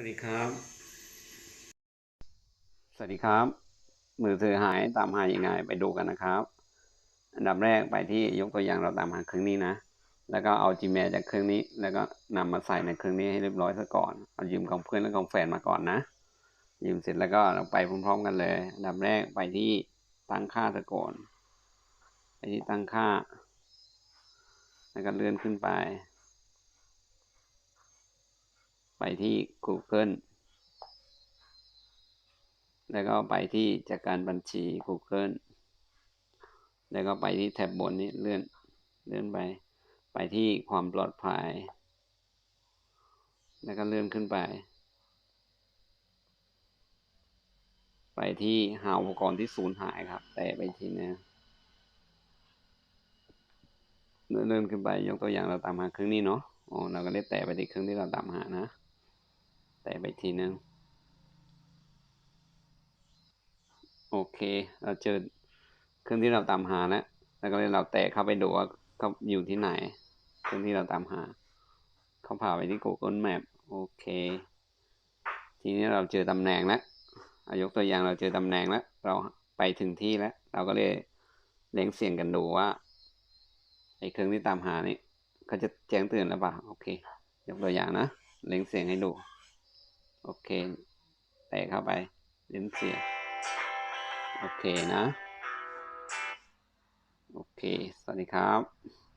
วัสดีครับ สวัสดีครับ มือถือหายตามหายังไงไปดูกันนะครับ อันดับแรกไปที่ยกตัวอย่างเราตามหาเครื่องนี้นะ แล้วก็เอา Gmail จากเครื่องนี้ แล้วก็นำมาใส่ในเครื่องนี้ให้เรียบร้อยซะก่อน เอายืมของเพื่อนและของแฟนมาก่อนนะ ยืมเสร็จแล้วก็เราไปพร้อมๆกันเลย อันดับแรกไปที่ตั้งค่าซะก่อน ไปที่ตั้งค่า แล้วก็เลื่อนขึ้นไป ไปที่ Google แล้วก็ไปที่จัดการบัญชี Google แล้วก็ไปที่แท็บบนนี้เลื่อนเลื่อนไป ไปที่ความปลอดภัย แล้วก็เลื่อนขึ้นไป ไปที่หาอุปกรณ์ที่สูญหายครับ แต่ไปทีนึงเลื่อนเลื่อนขึ้นไปยกตัวอย่างเราตามหาเครื่องนี้เนาะอ๋อเราก็ได้แตะไปที่เครื่องที่เราตามหานะ แตะไปทีนึง โอเค เราเจอเครื่องที่เราตามหาแล้วแล้วก็เลยเราแตะเข้าไปดูว่าเขาอยู่ที่ไหน เครื่องที่เราตามหา เขาพาไปที่ Google Map โอเค ทีนี้เราเจอตำแหน่งแล้วอายกตัวอย่างเราเจอตำแหน่งแล้ว เราไปถึงที่แล้ว เราก็เลยเล็งเสียงกันดูว่าไอ้เครื่องที่ตามหานี่เขาจะแจ้งเตือนหรือเปล่า โอเค ยกตัวอย่างนะ เล็งเสียงให้ดู โอเคแตะเข้าไปเล่นเสียงโอเคนะ โอเค สวัสดีครับ